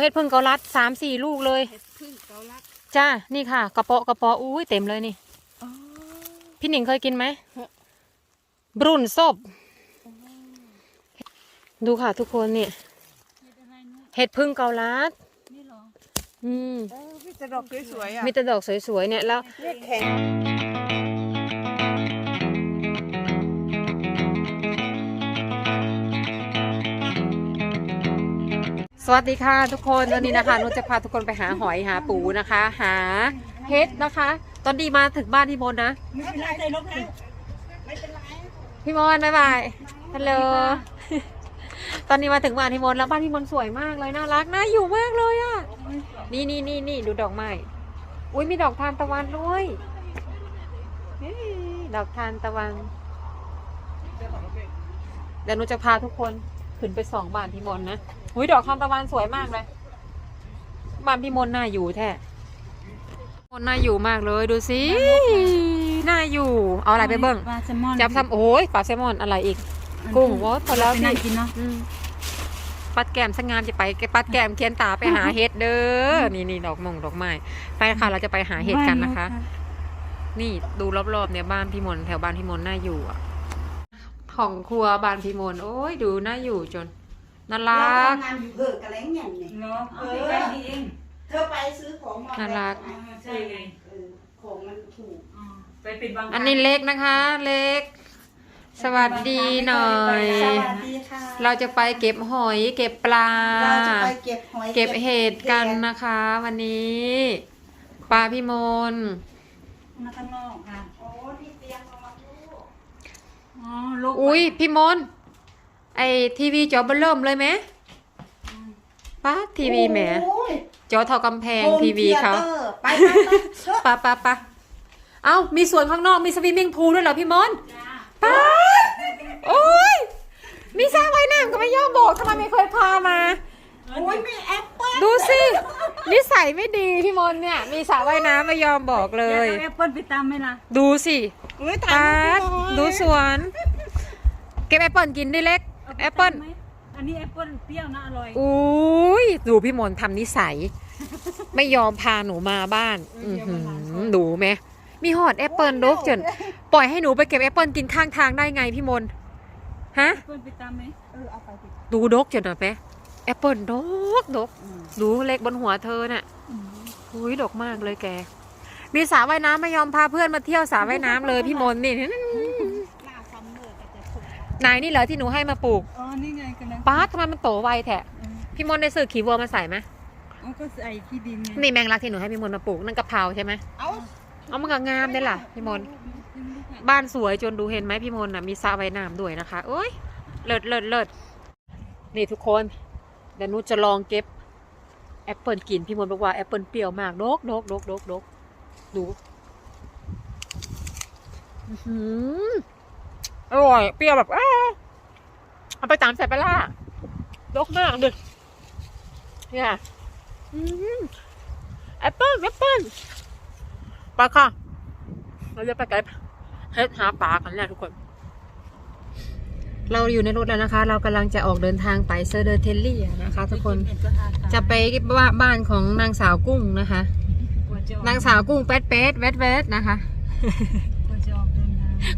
เฮ็ดพึ่งเกาลัดสามสี่ลูกเลยเห็ดพึ่งเกาลัดจ้านี่ค่ะ กระเปาะกระเปาะอุ้ยเต็มเลยนี่อ๋อพี่หนิงเคยกินไหมบรุนซบดูค่ะทุกคนเนี่ยเห็ดอะไรนู้นเห็ดพึ่งเกาลัดนี่เหรออืมเออพี่จะดอกสวยๆอะมีแต่ดอกสวยๆเนี่ยแล้ว สวัสดีค่ะทุกคนวันนี้นะคะนุชจะพาทุกคนไปหาหอยหาปูนะคะ หาเห็ดนะคะ ตอนดีมาถึงบ้านพี่มนนะไม่เป็นไรใส่รองเท้าไม่เป็นไรพี่มนบ๊ายบายฮัลโหลตอนนี้มาถึงบ้านพี่มนแล้วบ้านพี่มนสวยมากเลยน่ารักน่าอยู่มากเลยอะนี่นี่นี่นี่ดูดอกไม้อุ้ยมีดอกทานตะวันด้วยดอกทานตะวันเดี๋ยวนูจะพาทุกคนขึ้นไปสองบ้านพี่มนนะ อุ้ยดอกทานตะวันสวยมากเลยบ้านพี่มนต์น่าอยู่แท้มนต์น่าอยู่มากเลยดูสิน่าอยู่ เอาอะไรไปเบิ้งปลาแซลมอนจับซ้ำโอ้ยปลาแซลมอนอะไรอีก กุ้งโอ้ยพอแล้วไปสินั่งกินเนาะอืมปัดแก้มสงามจะไปปัดแก้มเคียนตาไปหาเห็ดเด้อนี่นี่ดอกมงดอกไม้ไปค่ะเราจะไปหาเห็ดกันนะคะ นี่ดูรอบๆเนี่ยบ้านพี่มนต์แถวบ้านพี่มนต์น่าอยู่อะของครัวบ้านพี่มนต์โอ้ยดูน่าอยู่จน น่าเรารักทำงานอยู่เพิกกระแลงเงี้ยเนี่ย เนาะเอาไปไว้นี่เองเธอไปซื้อของมาน่ารักอ๋อใช่ไงเออของมันถูกอ๋อไปเป็นบางอันนี้เล็กนะคะ เล็ก สวัสดีหน่อย สวัสดีค่ะเราจะไปเก็บหอย เก็บปลา เราจะไปเก็บหอยเก็บเห็ดกันนะคะ วันนี้ปลาพี่มนต์มาข้างนอกค่ะ โอ้ที่เตียงเอามาลูกอ๋อลูกอุ้ยพี่มนต์ ไอทีวีจอเบลเริ่มเลยไหมป้าทีวีแหมโอ้ยจอเท่ากำแพงโฮมทีวีเขาธียตอร์ไปไปไปเถอะปะปะปะเอ้ามีสวนข้างนอกมีสวิมมิ่งพูลด้วยเหรอพี่มนต์จ้าป้าโอ้ยมีสระว่ายน้ำก็ไม่ยอมบอกทำไมไม่เคยพามา โอ้ยมีแอปเปิ้ลดูสินิสัยไม่ดีพี่มนต์เนี่ย มีสระว่ายน้ำไม่ยอมบอกเลย แอปเปิ้ลไปตามไหมล่ะดูสิเฮ้ยปาถ่ายดรูปให้หน่อยดูสวน เก็บแอปเปิลกินได้เล็กาไป แอปเปิ้ลตามไหมอันนี้แอปเปิ้ลเปรี้ยวนะอร่อยอุ้ยดูพี่มนต์ทำนิสัย ไม่ยอมพาหนูมาบ้านอือหือดูไหมมีหอดแอปเปิลดกจนปล่อยให้หนูไปเก็บแอปเปิลกินข้างทางได้ไงพี่มนต์ฮะแอปเปิ้ลไปตามไหมเออเอาไปดิดูดกจนหน่อยไหมแอปเปิลดกดกดูเล็กบนหัวเธอน่ะอุ้ยดกมากเลยแกมีสระว่ายน้ำไม่ยอมพาเพื่อนมาเที่ยวสระว่ายน้ำเลยพี่มนต์นี่ หน้าซัมเมอร์ก็จะถูก นายนี่เหรอที่หนูให้มาปลูกอ๋อนี่ไงกำลังป้าดทำไมมันโตไวแท้อืมพี่มนต์ได้ซื้อขีวัวมาใส่ไหมอ๋อก็ใส่ที่ดินไงนี่แมงลักที่หนูให้พี่มนต์มาปลูกนั่นกะเพราใช่ไหมเอาเอามันก็งามได้ล่ะพี่มนต์บ้านสวยจนดูเห็นไหมพี่มนต์น่ะมีสระว่ายน้ำด้วยนะคะเอ้ยเลิศเลิศเลิศนี่ทุกคนเดี๋ยวหนูจะลองเก็บแอปเปิลกินพี่มนต์บอกว่าแอปเปิลเปรี้ยวมากดกดกดกดกดกดูอื้อหือ อร่อย เปรี้ยวแบบอ้าเอาไปตามใส่ปลาร้าดกมากดึกเนี่ยแอปเปิ้ลแอปเปิ้ลไปค่ะ เราจะไปไกลเฮ็ดหาปลากันแหละทุกคน เราอยู่ในรถแล้วนะคะ เรากำลังจะออกเดินทางไปเซอร์เดอร์เทลลี่นะคะ ทุกคน จะไปบ้านของนางสาวกุ้งนะคะ นางสาวกุ้งแป๊ดแป๊ดแวดแวดนะคะ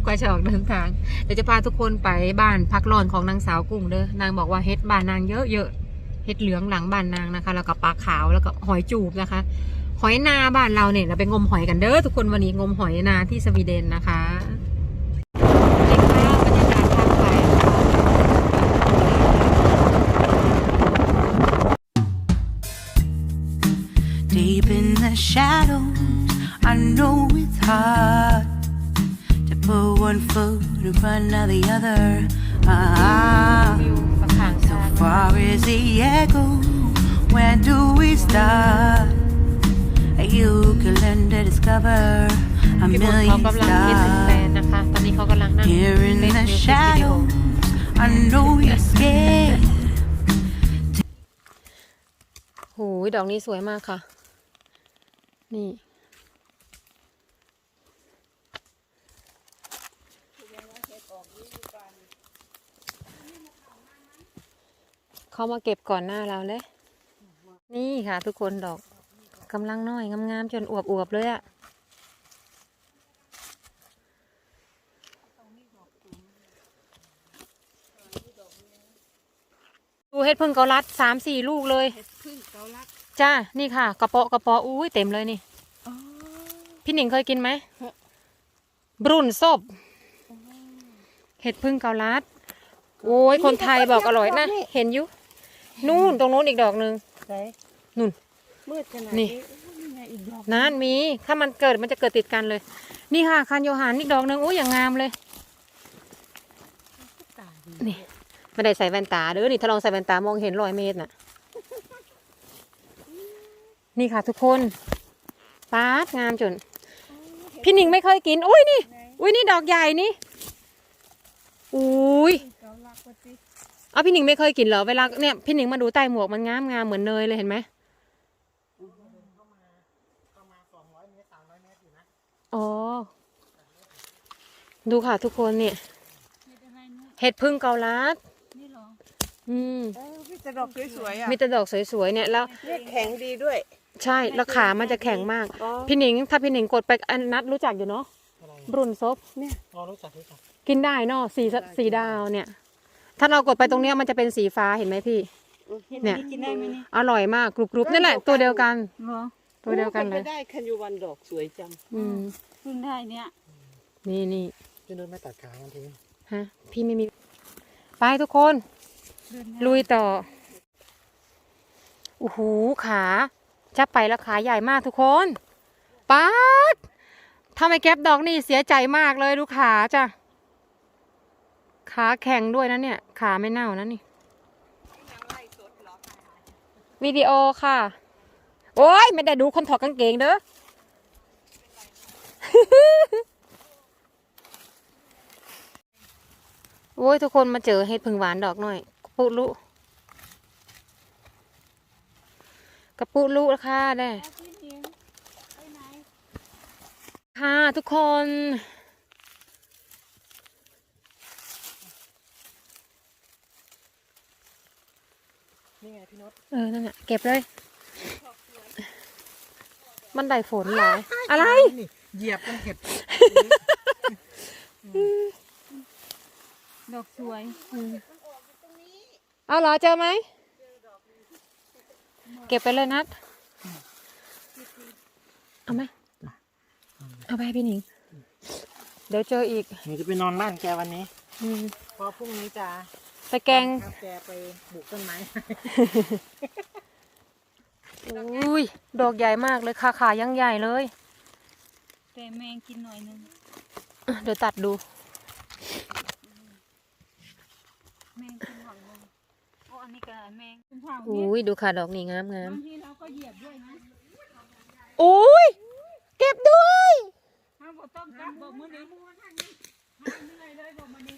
กว่าจะออกเดินทาง เดี๋ยวจะพาทุกคนไปบ้านพักร้อนของนางสาวกุ้งเด้อนางบอกว่าเฮ็ดบ้านนางเยอะเยอะเฮ็ดเหลืองหลังบ้านนางนะคะ แล้วก็ปลาขาวแล้วก็หอยจูบนะคะ หอยนาบ้านเราเนี่ยเราไปงมหอยกันเด้อทุกคนวันนี้งมหอยนาที่สวีเดนนะคะนี่ค่ะบรรยากาศทางไป Deep in the shadows, I know it's hard to put one foot in front of the other. Ah, วิวประขาง so ทาง far is the echo. When do we start? You can learn to discover a พี่บุญเขา million กำลังคิดถึงแฟน stars. นะคะ ตอนนี้เขากำลังนั่ง Here in เล่น the มิวสิกวิดีโอ shadows, I know you're scared. หูยดอกนี้สวยมากค่ะ นี่ เขามาเก็บก่อนหน้าเราเลย นี่ค่ะทุกคนดอกกำลังน้อยงามๆจนอวบๆเลยอะดูเฮ็ดพึ่งเกาลัดสามสี่ลูกเลยพึ่งเกาลักจ้า นี่ค่ะ กระเปาะกระเปาะอุ้ยเต็มเลยนี่พี่หนิงเคยกินไหมบรุนซบเห็ดพึ่งเกาลัด โอ้ยคนไทยบอกอร่อยนะ เห็นอยู่ นู่นตรงนู้นอีกดอกหนึ่งไหนนู่น มืดขนาดนี่ นี้โอ้ยนี่ไงอีกดอกนั่นมีถ้ามันเกิดมันจะเกิดติดกันเลย นี่ค่ะคันโยหานอีกดอกหนึ่งโอ้ยอย่างงามเลย ตาดีนี่ไม่ได้ใส่แว่นตาเด้อนี่ถ้าลองใส่แว่นตามองเห็นร้อยเมตรน่ะ นี่ค่ะทุกคนป๊าดงามจน พี่หนิงไม่เคยกิน อุ้ยนี่ อุ้ยนี่ดอกใหญ่นี่ อุ้ยเกาลักว่าติ เอาพี่หนิงไม่เคยกินเหรอเวลาเนี่ยพี่หนิงมาดูใต้หมวกมันงามงามเหมือนเนยเลยเห็นไหมอ๋อ ดูค่ะทุกคนเนี่ย เห็ดอะไรนุ้ยเห็ดพึ่งเกาลัดนี่เหรออืมเออพี่จะดอกสวยๆอะมีแต่ดอกสวยๆเนี่ยแล้วเนี่ยแข็งดีด้วย ใช่แล้วขามันจะแข็งมากอ๋อพี่หนิง ถ้าพี่หนิงกดไปอันนัดรู้จักอยู่เนาะบรุนซบอ๋อรู้จักรู้จักกินได้เนาะสีสสีดาวเนี่ย ถ้าเรากดไปตรงเนี้ยมันจะเป็นสีฟ้าเห็นไหมพี่เห็ดเนี่ยนี้กินได้ไหมนี่อร่อยมากกรุบๆนี่แหละ ตัวเดียวกัน เหรอตัวเดียวกันเลยโอ้ป็ไปได้คันยูวันดอกสวยจังอืม เพิ่งได้เนี่ย นี่นี่พี่นุ้ยไม่ตัดขามันทิ้งฮะ พี่ไม่มี ไปทุกคน เดินลุยต่อโอ้โหขาจะไปแล้วขาใหญ่มากทุกคนป๊าดทำไมแก๊ปดอกนี่เสียใจมากเลยดูขาจ้ะ ขาแข็งด้วยนะเนี่ย ขาไม่เน่านะนี่ วิดีโอค่ะ โอ้ยไม่ได้ดูคนถอดกางเกงเด้อโอ้ยทุกคนมาเจอเห็ดผึ่งหวานดอกหน่อยกระปุลุกระปุลุแล้วค่ะได้พี่หญิงไปไหนค่ะทุกคน นี่ไงพี่นุ้ยเออ นั่นแหละเก็บเลย มันได้ฝนหลายอะไร นี่เหยียบเป็นเห็ด ดอกสวย เอาเหรอเจอไหม เก็บไปเลยนัด เอาไหม เอาไปให้พี่หนิง เดี๋ยวเจออีก หนูจะไปนอนบ้านแกวันนี้ อืมเพราะพรุ่งนี้จะ ไปแกงพาแกไปปลูกต้นไม้ อุ้ย ดอกใหญ่มากเลยขาขายังใหญ่เลย แต่แมงกินหน่อยนึงอะเดี๋ยวตัดดู แมงกินหน่อยนึงโอ้อันนี้ก็แมงเป็นผักเนี่ยอุ้ย ดูค่ะดอกนี้งามงามบางทีเราก็เหยียบด้วยนะอุ้ย เก็บด้วยถ้าบอกต้องกลับบอกมือนี้มือท่านนี้ เหนื่อยเลยบอกมือนี้